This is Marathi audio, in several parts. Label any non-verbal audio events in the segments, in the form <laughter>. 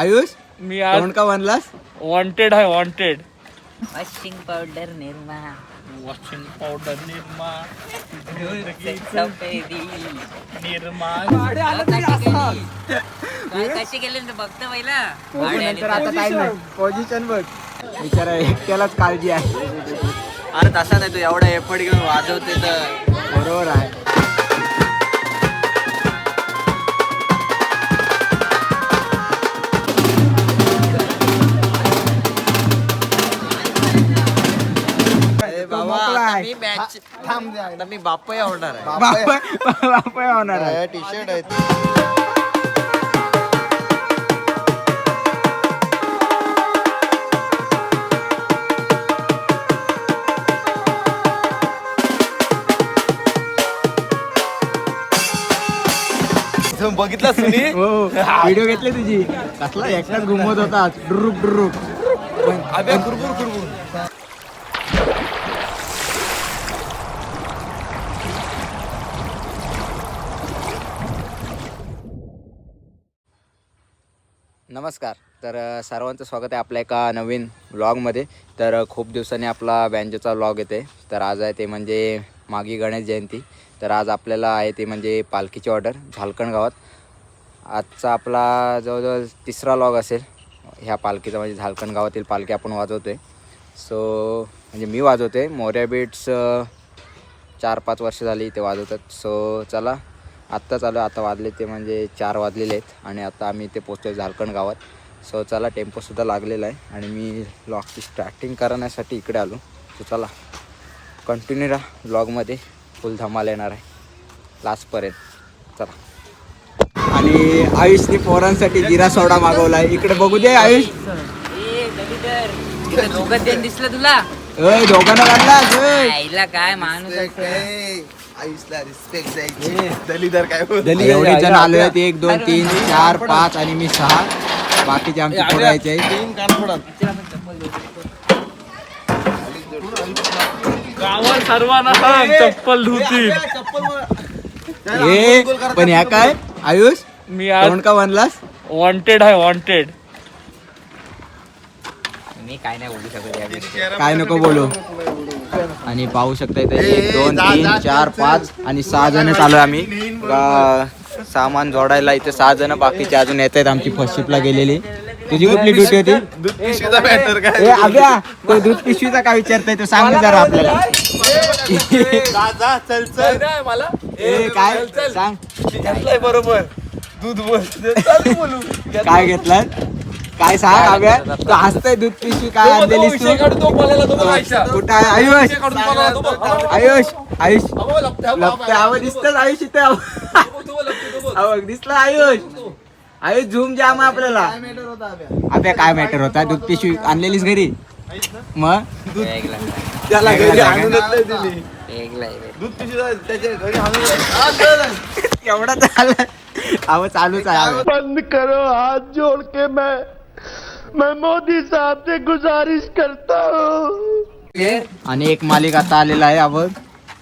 आयुष मी आज का बनलास? वॉन्टेड आहे wanted washing powder Nirma. Washing powder Nirma. Nirma. कशी गेले ते बघतो पहिला. नंतर आता काय नाही. पोझिशन बघ. बिचारा एकट्यालाच काळजी आहे. अरे तसा नाही तू एवढा एफर्ट घेऊन वाजवते तर. बरोबर आहे. आता. मी मॅच थांब आता मी बाप्पा होणार आहे. बापा बापा होणार आहे. टी शर्ट आहे बघितला सुनी हो व्हिडिओ घेतली तुझी. कसला एकटाच घुमवत होता. डुरुक डुरुक अबे कुरकुर कुरकुर. नमस्कार. तर सर्वांचं स्वागत आहे आपल्या एका नवीन व्लॉगमध्ये तर खूप दिवसांनी आपला बँजोचा व्लॉग येते तर आज आहे ते म्हणजे मागी गणेश जयंती. तर आज आपल्याला आहे ते म्हणजे पालखीची ऑर्डर झालकण गावात. आजचा आपला जवळजवळ तिसरा लॉग असेल. ह्या पालखीचा म्हणजे झालकण गावातील पालखी आपण वाजवतो आहे सो म्हणजे मी वाजवतो आहे मोर्या बीट्स चार पाच वर्ष झाली ते वाजवतात. सो चला. आत्ता चालू आहे, आता वाजले ते म्हणजे चार वाजलेले आहेत आणि आता आम्ही ते पोचतो झारखंड गावात. सो चला टेम्पोसुद्धा लागलेला आहे आणि मी ब्लॉगची स्टार्टिंग करण्यासाठी इकडे आलो. सो चला कंटिन्यू राहा. ब्लॉगमध्ये फुल धमाल येणार आहे. लास्टपर्यंत चला. आणि आयुषने पोरांसाठी जिरा सोडा मागवला आहे. इकडे बघू दे आयुष. दिसलं तुला? दोघांना काय माणूस आहे. आयुषला रिस्पेक्ट द्यायची. दलिदर काय बोल एवढे जण आले आहेत एक दोन तीन चार पाच आणि मी सहा. बाकीचे आमचे पोरं यायचे. आहेत तीन कान फोडा गावात सर्वांना सांग चप्पल धुतील. ए पण ह्या काय? आयुष? मी आज तोंड का बनलास? वॉन्टेड आहे वॉन्टेड मी काय नाही बोलू शकत या. काय नको बोलू. आणि पाहू शकता इथे एक दोन तीन चार पाच आणि सहा जण चालू आहे आम्ही. सामान जोडायला इथे सहा जण बाकीचे अजून येत आहेत आमची फर्स्ट शिपला गेलेली. तुझी कुठली ड्युटी होती? दूध पिशवीचा काय? ए अभ्या तो दूध पिशवीचा काय विचारताय तो सांग जरा आपल्याला. काय? सांग. घेतलाय बरोबर. दूध बोल बोलू. काय घेतलं काय सांग अभ्या तू हसतोय दूध पिशवी काय आणलेलीस तू? कुठं आहे? आयुष? आयुष आयुष. लपतोय आवाज दिसतच आयुष इथे दिसला आयुष. आयुष झूम जाम आपल्याला. अबे काय मॅटर होता? दूध पिशवी आणलेलीस घरी? मग? त्याला घरी आणूनच नाही दिली. दूध त्याच्या घरी आणून एवढा झाला आवाज चालूच आहे. बंद करो हाथ जोड़ के मैं. मैं मोदी साहब से गुजारिश करता हूँ। आणि एक मालिक आता आलेला आहे आवाज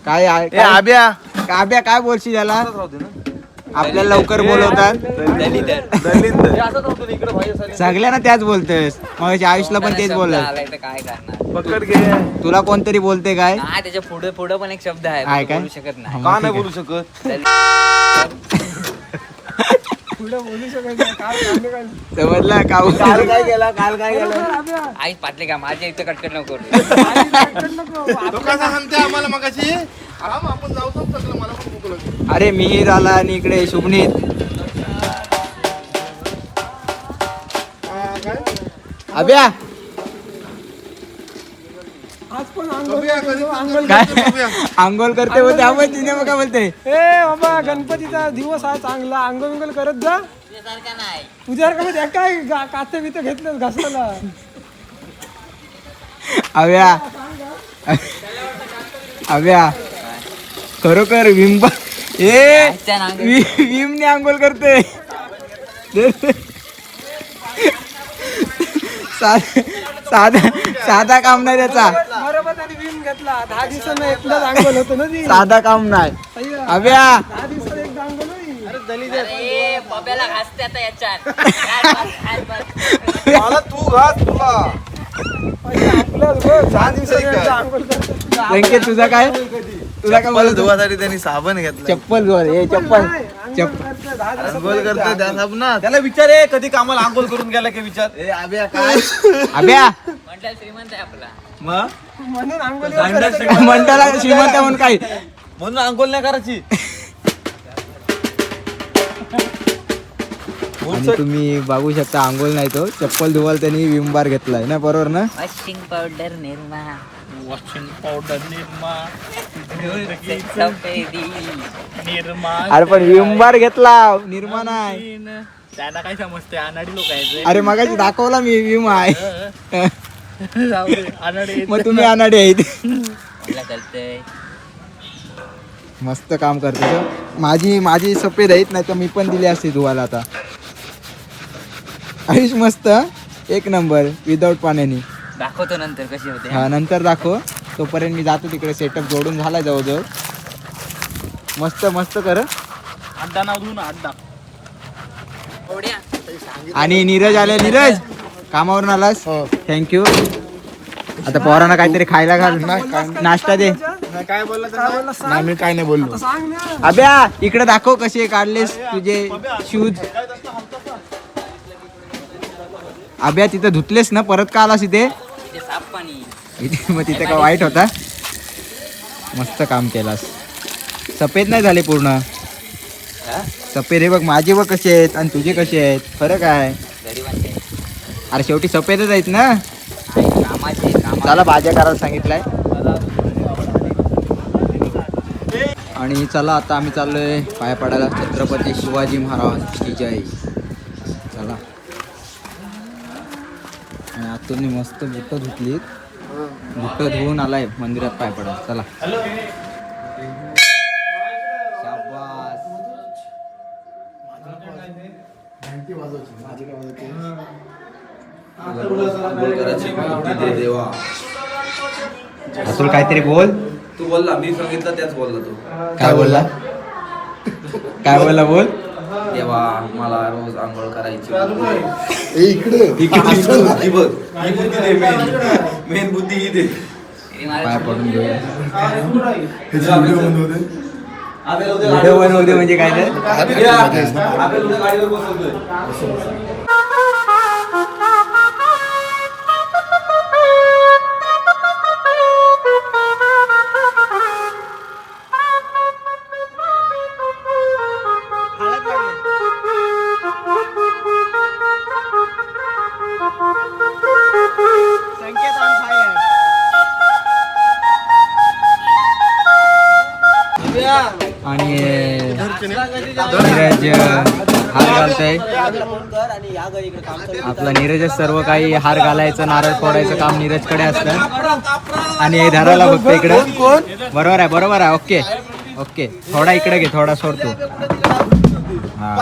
काय आहे- ए काय आब्या. काव्या काय बोलशील याला? आपल्याला लवकर बोलवतात. सगळ्यांना त्याच बोलतोयस. मग आयुषला पण तेच बोलत आलाय तर काय करणार? पकड घे. तुला कोणतरी बोलते काय? नाही त्याच्या पुढे पुढे पण एक शब्द आहे आहे तो काय? बोलू शकत नाही. का नाही बोलू शकत? समजला? का काल काय केला? काल काय केलं? आई पाटले का? माझ्या इथे कटकट नको करू. <laughs> तो कसा सांगते आम्हाला मगाशी? आराम आपण जाऊ सगळं मला पण भूक लागली. अरे मिहीर आला आणि इकडे शुभनीत. अभ्या बघूया कधी तू काय. आंघोळ करते बोलते आपण तिने मग काय बोलते ए बाबा गणपतीचा दिवस आहे चांगला. आंघोळ बिंगोळ करत जा. तुझ्यासारखा तुझ्या काय काय गा- काते बिते घेतलं घासायला? अव्या. अव्या. खरोखर विंब ए विमने आंघोळ करते साधा साधा काम नाही त्याचा. ती. साधा काम नाही. आंघोळ करतात. व्यंकेत तुझा काय? तुला काय बोलत धुवासाठी त्यांनी साबण घेतला. चप्पल धुवा हे चप्पल. आंघोळ करतो त्या त्याला विचार आहे कधी कामाला आंघोळ करून गेला की विचार? ए आब्या काय? अभ्या मंडळ श्रीमंत आहे आपला. मग? म्हणून आंघोळ म्हणताला श्रीमंत म्हणून काय? म्हणून आंघोळ नाही करायची. आणि तुम्ही बघू शकता आंघोळ नाही तो. चप्पल धुवाल त्यांनी विमबार घेतलाय. ना बरोबर ना? Washing powder Nirma washing powder Nirma सफेदी. निर्मा अरे पण विमबार घेतला निर्मा नाही त्यांना काय समजते अनाडी लोक आहेत अरे मगाशी दाखवला मी विम आहे. <laughs> अनाडी मग तुम्ही अनाडे आहेत कळतंय मस्त काम करते तो. माझी माझी सफेद आहेत नाही तर मी पण दिली असते धुवायला आता. आयुष मस्त एक नंबर विदाऊट पाण्याने. दाखवतो नंतर कशी होते हा नंतर दाखव तोपर्यंत मी जातो तिकडे सेटअप जोडून झालाय जवळजवळ मस्त मस्त कर अड्डा नाव घेऊन अड्डा आणि नीरज आले नीरज कामावरून आलास थँक्यू आता पोरांना काहीतरी खायला घाल नाश्ता दे काय बोलला मी काय नाही बोललो सांग ना अभ्या इकडे दाखव कसे काढलेस तुझे शूज अभ्या तिथे धुतलेस ना परत का आलास इथे तिथे साफ पाणी इथे मग तिथे का वाईट होता? मस्त काम केलास. सफेद नाही झाले पूर्ण? सफेद हे बघ माझे बघ कसे आहेत आणि तुझे कसे आहेत? फरक आहे गरिबांचे. अरे शेवटी सफेदच आहेत ना? कामाचे कामा चला भाज्या करायला सांगितलंय. आणि चला आता आम्ही चाललोय पाया पडायला. छत्रपती शिवाजी महाराज की जय चला आतून मस्त बुट्ट धुतलीत. बुट्ट धुवून आलाय मंदिरात पाय पडा चला. शाबास. अतुल काहीतरी बोल. तू बोलला मी सांगितलं त्याच बोलला तू. काय बोलला? काय बोलला बोल? देवा मला रोज आंघोळ करायची. इकडे. बघ. ही बुद्धी दे मेन. मेन बुद्धी ही दे. म्हणजे काय तर? आहे. आपला नीरजच सर्व काही हार घालायचं नारळ फोडायचं काम नीरजकडे असतं. आणि हे धरायला बघतो इकडं. बरोबर आहे बरोबर आहे. Okay okay. थोडा इकडे घे थोडा सोडतो हा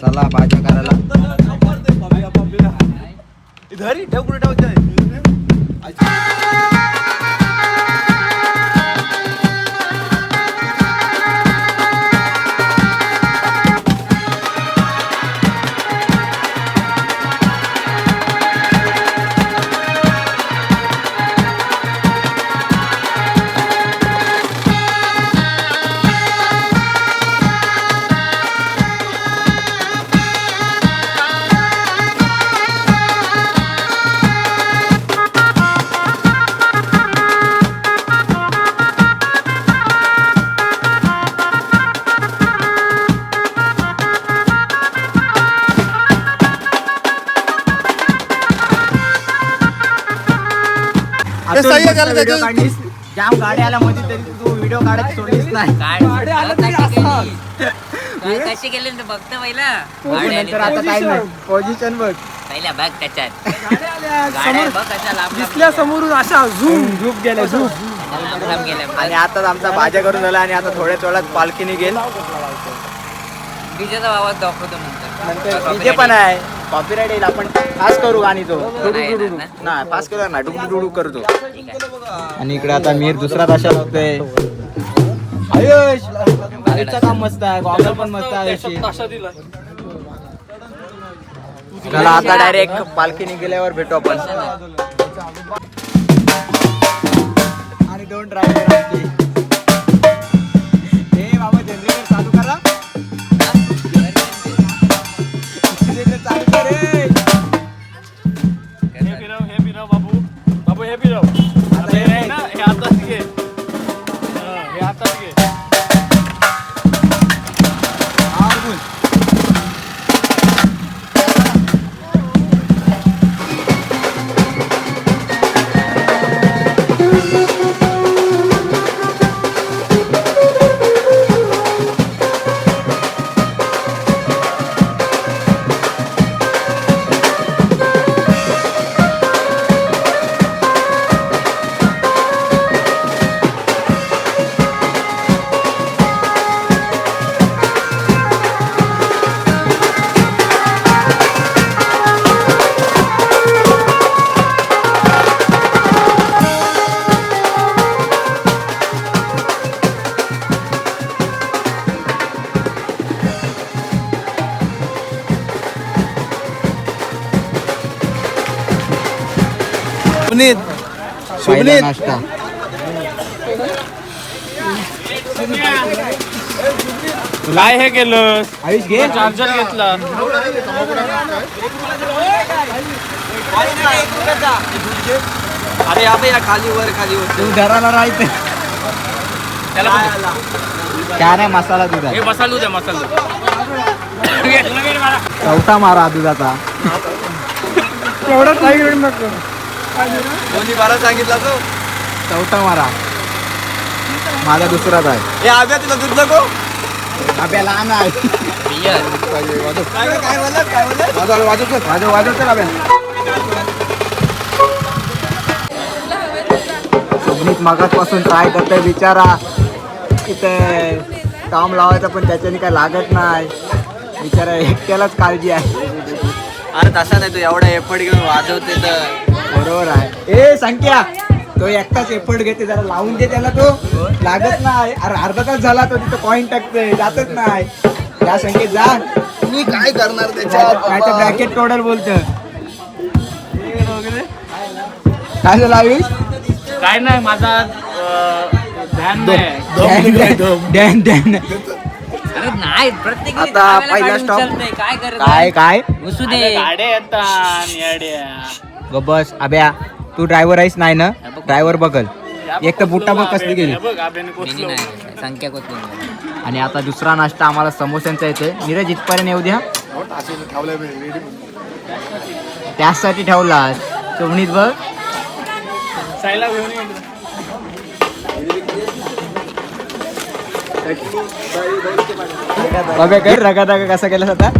चला भाज्या करायला. त्याला व्हिडिओ त्याच्यात. काढलीस? जाम गाडी मध्ये तरी तू व्हिडिओ काढत सोडलीस नाही. काय कशी केली ते बघतं पहिला. गाडी आली नंतर आता काय नाही. पोझिशन बघ. पहिला बघ त्याच्यात. गाड्या आल्या, गाड्या समोर बघ कशा लांब दिसल्या समोरून अशा झूम झूप गेले झूप. लांब लांब गेल्या. आणि आता आमचा भाज्या करून झाला आणि आता थोड्याच वेळात पालखी निघेल. डीजेचा आवाज दाखवतो नंतर. नंतर डीजे पण आहे. कॉपीराईट येईल. आपण पास करू गाणी तो. नाही ना? पास करू ना. डुडू डुडू करतो. आणि इकडे आता मीर दुसरा ताशा लावतोय आयुष! आयुषचा काम मस्त आहे गॉगल पण मस्त आहे चला आता डायरेक्ट पालखीने गेल्यावर भेटू आपण. आणि दोन ड्रायव्हर पहिला नाश्ता. काय हे केलं आयुष घे. चार्जर घेतला. अरे या खाली वर खाली वर. तू घराला राहायचं त्याला काय नाही मसाला दुधा हे मसालू द्या मसालू चौथा मारा दुधाचा. एवढं काही वेळ नको. कोणी बारा सांगितला तो. चौथा मारा. माझा दुसराच आहे. हे आव्या तुला दूध नको. आपल्या लहान आहे. काय काय बोलत काय बोलत वाजव वाजव वाजव वाजव चल मागासपासून ट्राय करतोय बिचारा? इथे काम लावायचं पण त्याच्याने काय लागत नाही. बिचारा एकट्यालाच काळजी आहे. अरे तसा नाही तू एवढा एफर्ट घेऊन वाजवते तर. बरोबर आहे. ए संख्या तो एकटाच एफर्ट घेते जरा लावून दे त्याला तो. लागत नाही. अरे अर्धा तास झाला तो तिथं पॉइंट टाकतोय जातच नाही. त्या संख्येत जा. मी काय करणार तर ब्रॅकेट तोडल बोलत काय झालं आयुष? काय नाही माझा अं, ध्यान नाही. डॅन डॅन अरे नाही प्रत्येक आता पहिला स्टॉप काय कर काय काय? दे. ग बस अभ्या तू ड्रायव्हर आहेस नाही ना? ड्रायव्हर बघल. एक तर बुट्टा बघ कसली गेली. संख्या आणि आता दुसरा नाश्ता आम्हाला समोस्यांचा येतोय. नीरज इथपर्यंत येऊ द्या. त्याचसाठी ठेवला. चवणीत बघ. रगा दगा कसा केलास आता?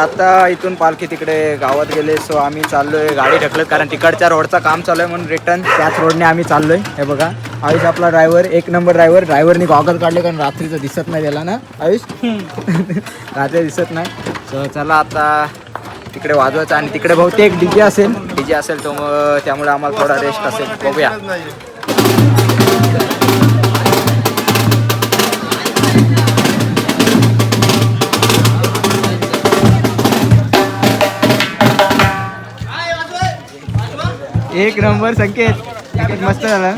आता इथून पालखी तिकडे गावात गेले सो आम्ही चाललोय गाडी ढकलत कारण तिकडच्या रोडचं काम चालू आहे म्हणून रिटर्न त्याच रोडने आम्ही चाललोय. हे बघा आयुष आपला ड्रायव्हर एक नंबर ड्रायव्हर ड्रायव्हरनी गॉगल काढले कारण रात्रीचं दिसत नाही त्याला ना आयुष? <laughs> रात्री दिसत नाही. सो चला आता तिकडे वाजवायचं आणि तिकडे बहुतेक डीजे असेल. डीजे असेल तो मग त्यामुळे आम्हाला थोडा रेस्ट असेल. बघूया. एक नंबर संकेत. मस्त झाला.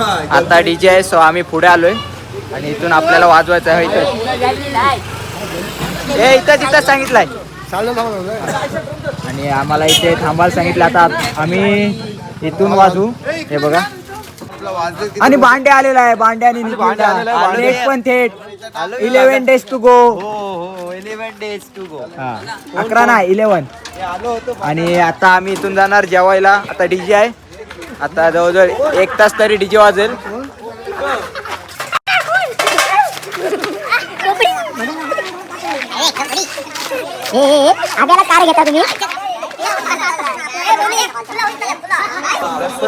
आता डीजे आहे सो आम्ही पुढे आलोय. आणि इथून आपल्याला वाजवायचं आहे इथं. ए इथं तिथं सांगितलंय. आणि आम्हाला इथे थांबायला सांगितलं आता आम्ही इथून वाजू. हे बघा. आणि भांडे आलेला आहे भांडे आणि. थेट पण थेट. Eleven days to go eleven days to go अकरा ना इलेव्हन आणि आता आम्ही इथून जाणार जेवायला. आता डीजे आहे. आता जवळजवळ एक तास तरी डीजे वाजेल आग्याला कार घेता तुम्ही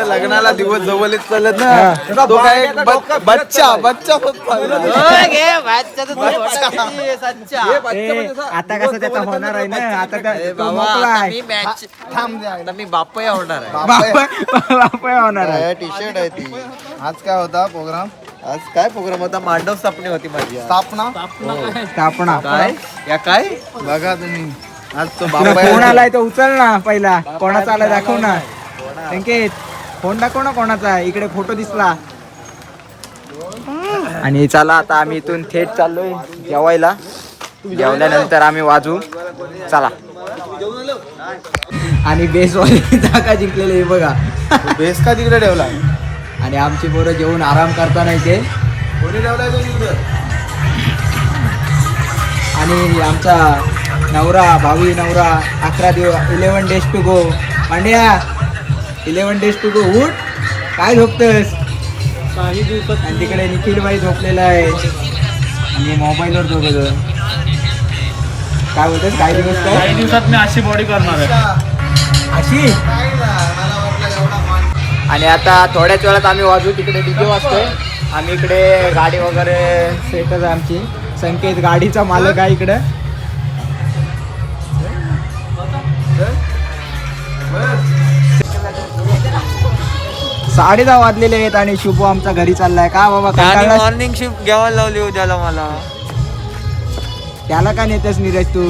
लग्नाला दिवस जवळ येत चालत ना तो काय एक ब- बच्चा बच्चा आता कसं त्याचा होणार आहे ना? आता का- तो मोकळा आहे. मी बाप्पा होणार आहे. बापा बापा होणार आहे. टी शर्ट आहे ती. आज काय होता प्रोग्राम आज काय प्रोग्राम होता? मांडव स्थापने होती माझी आज. स्थापना? स्थापना काय? या काय? बघा तुम्ही. आज तो बाबा फोन आलाय तो उचल ना पहिला. कोणाचा आलाय दाखव ना. संकेत फोन दाखव ना कोणाचा आहे. इकडे फोटो दिसला. आणि चला आता आम्ही इथून थेट चाललोय जेवायला. जेवल्यानंतर आम्ही वाजू. चला. आणि बेसवाली जागा जिंकलेली आहे बघा. बेस का तिकडे ठेवला? आणि आमची पोरं जेवून आराम करताना इथे. कोणी ठेवलाय तो आणि आमचा नवरा भावी नवरा अकरा दिवस eleven days to go Pandya! Eleven days to go उठ. काय झोपतस काही दिवसात आणि तिकडे निखिल बाई झोपलेला आहे. आणि मोबाईलवर झोपत काय बोलतोस काही दिवस काही काय दिवसात मी अशी बॉडी करणार आहे. अशी? आणि आता थोड्याच वेळात आम्ही वाजू. तिकडे डीजे वाजतोय. आम्ही इकडे गाडी वगैरे सेटच आहे आमची. संकेत गाडीचा मालक आहे इकडे. साडे दहा वाजलेले आहेत आणि शुभ आमचा घरी चाललाय. का बाबा कंटाळलास? मॉर्निंग शिफ्ट घ्यायला लावली उद्याला मला. त्याला का नेतेस नीरज तू?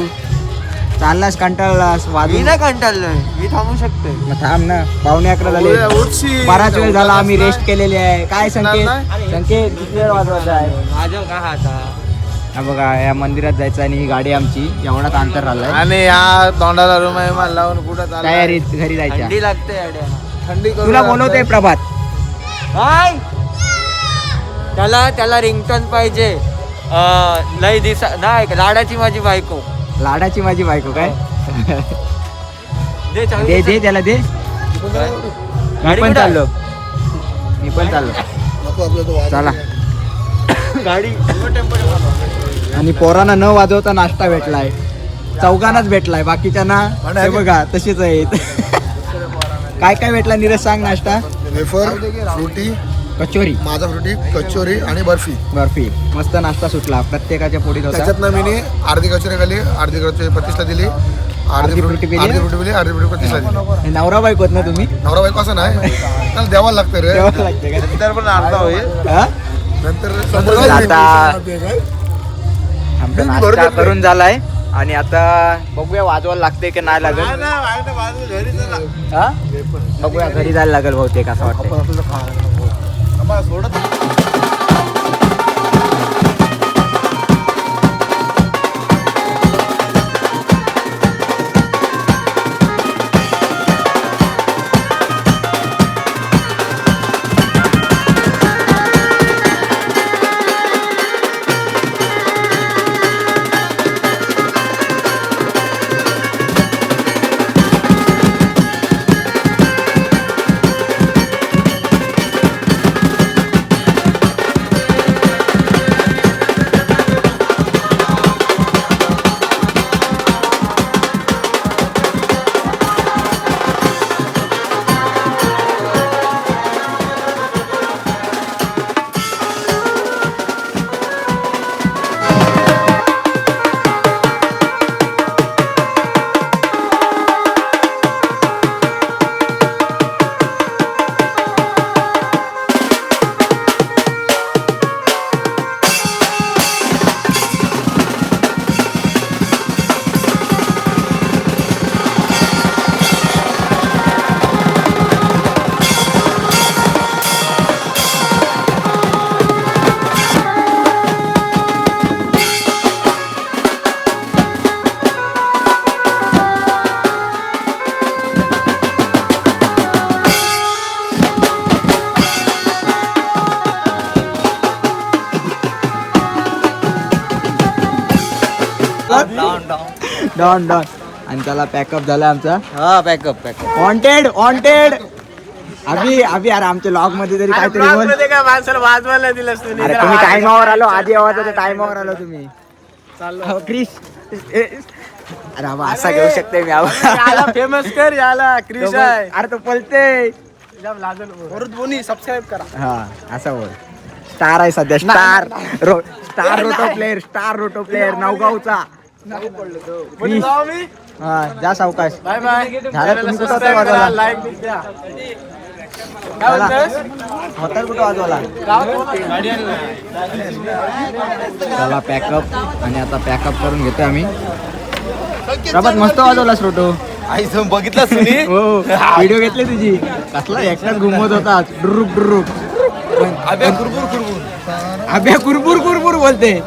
चाललास कंटाळलास मी वाजून नाही कंटाळलोय. मी थांबू शकते मग थांब ना. पावणे अकरा झाले. बराच वेळ झाला आम्ही रेस्ट केलेली आहे. काय संकेत? संकेत किती वेळ वाजवायचा आहे? माझ्या का हाता हा बघा या मंदिरात जायचं आणि ही गाडी आमची एवढाच अंतर राहिलाय. आणि या तोंडाला रुमाई माल लावून कुठं चाललाय? तयारीत घरी जायच्या. थंडी लागते अड्या थंडी तुला बोलवते प्रभात. काय? त्याला त्याला रिंगटोन पाहिजे. अं, लय दिसा नाही लाडाची माझी बायको. लाडाची माझी बायको काय? दे चावी दे दे त्याला दे. मी गाडी पण कुठं? आहे? चाललो. मी पण चाललो. नको आपलं तो वाजव. चला. <coughs> गाडी आणि पोरांना न वाजवता नाश्ता भेटलाय. चौघांनाच भेटलाय. बाकीच्यांना हे बघा तशीच आहेत. <laughs> काय काय भेटला नीरज सांग नाश्ता? वेफर फ्रुटी कचोरी. माझा फ्रुटी कचोरी आणि बर्फी. बर्फी. मस्त नाश्ता सुटला. प्रत्येकाच्या पोटीत होता. त्याच्यात मी अर्धी कचोरी खाली अर्धी कचोरी पतीसला दिली अर्धी अर्धी फ्रुटी फ्रुटी पिली? अर्धी फ्रुटी पिली अर्धी फ्रुटी पतीसला दिली. हे नवरा बायको आहेत ना तुम्ही? नवरा बायको असं नाही. त्याला द्यावं लागतं रे. द्यावं लागते का? नंतर पण अर्धा होईल. हा? नंतर आता आमचा नाश्ता. करून झालाय. आणि आता बघूया वाजवायला लागते की नाही लागत. हा? बघूया घरी जायला लागेल बहुतेक असं वाटतं डॉन डॉन आणि त्याला पॅकअप झाला आमचा. हा pack up pack up wanted wanted Abhi Abhi अरे आमच्या लॉगमध्ये तरी काहीतरी बोल. माणसाला वाजवायला दिलंस तुम्ही अरे तुम्ही टाइमावर आलो आधी आवाजाच्या टाइमावर आलो तुम्ही. हो, क्रिश ए, अरे बाबा असा घेऊ शकते मी आवाज फेमस कर याला. क्रिश आहे. अरे तो वरुद बोनी सबस्क्राईब करा. हा असा बोल. स्टार आहे सध्या स्टार रो स्टार रोटो प्लेअर स्टार रोटो प्लेअर नवगावचा. हा जा सावकाश. बाय बाय झालं, तुम्ही कुठं होता वाजवायला? लाईक द्या? होता कुठं वाजवाला चला पॅकअप आणि आता पॅकअप करून घेतो आम्ही. प्रभात मस्त वाजवलास रोटो. आई बघितलं तुम्ही? हो. व्हिडिओ घेतले तुझी. कसला एकटाच घुमवत होता. डुरुक डुरुक अभ्या कुरकुर कुरकुर. अभ्या कुरबुर कुरबुर बोलते.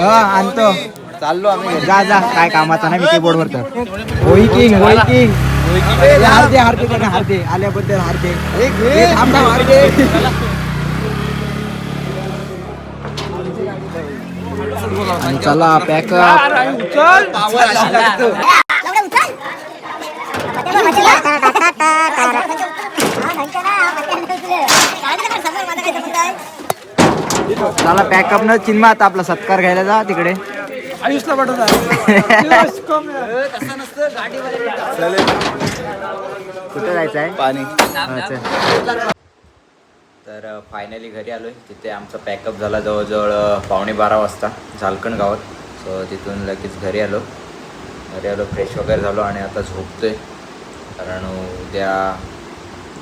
आणतो. चाललो आम्ही जा जा. काय कामाचा नाही मी कीबोर्ड वर तर होई किंग होई किंग हारते हारते त्याने हारते आल्याबद्दल हारते हारते आणि चला पॅकअप <laughs> चला पॅकअप न चिन्ह आता आपला सत्कार घ्यायला जा तिकडे. आयुषला पाठवत. आहे कुठे जायचं आहे पाणी तर फायनली घरी आलो आहे तिथे आमचा पॅकअप झाला जवळजवळ पावणे बारा वाजता झालकण गावात. सो तिथून लगेच घरी आलो. घरी आलो फ्रेश वगैरे झालो आणि आता झोपतोय. कारण उद्या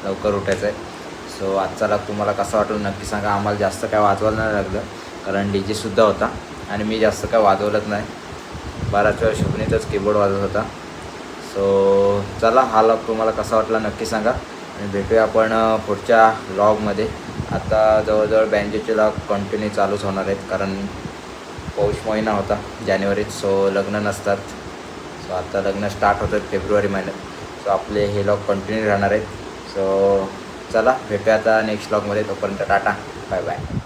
लवकर उठायचं आहे सो आजचा राग तुम्हाला कसा वाटलं? नक्की सांगा. आम्हाला जास्त काय वाजवायला नाही लागलं. कारण डी जेसुद्धा होता. आणि मी जास्त काय वाजवलंच नाही. बाराच वेळ शुभनीतच कीबोर्ड वाजवत होता. सो चला हा लॉग तुम्हाला कसा वाटला नक्की सांगा. आणि भेटूया आपण पुढच्या लॉगमध्ये आता जवळजवळ बँजेचे लॉग कंटिन्यू चालूच होणार आहेत. कारण पौष महिना होता जानेवारीत. सो लग्न नसतात. सो आता लग्न स्टार्ट होतात फेब्रुवारी महिन्यात. सो आपले हे लॉग कंटिन्यू राहणार आहेत. सो चला भेटूया आता नेक्स्ट ब्लॉगमध्ये तोपर्यंत टाटा. Bye bye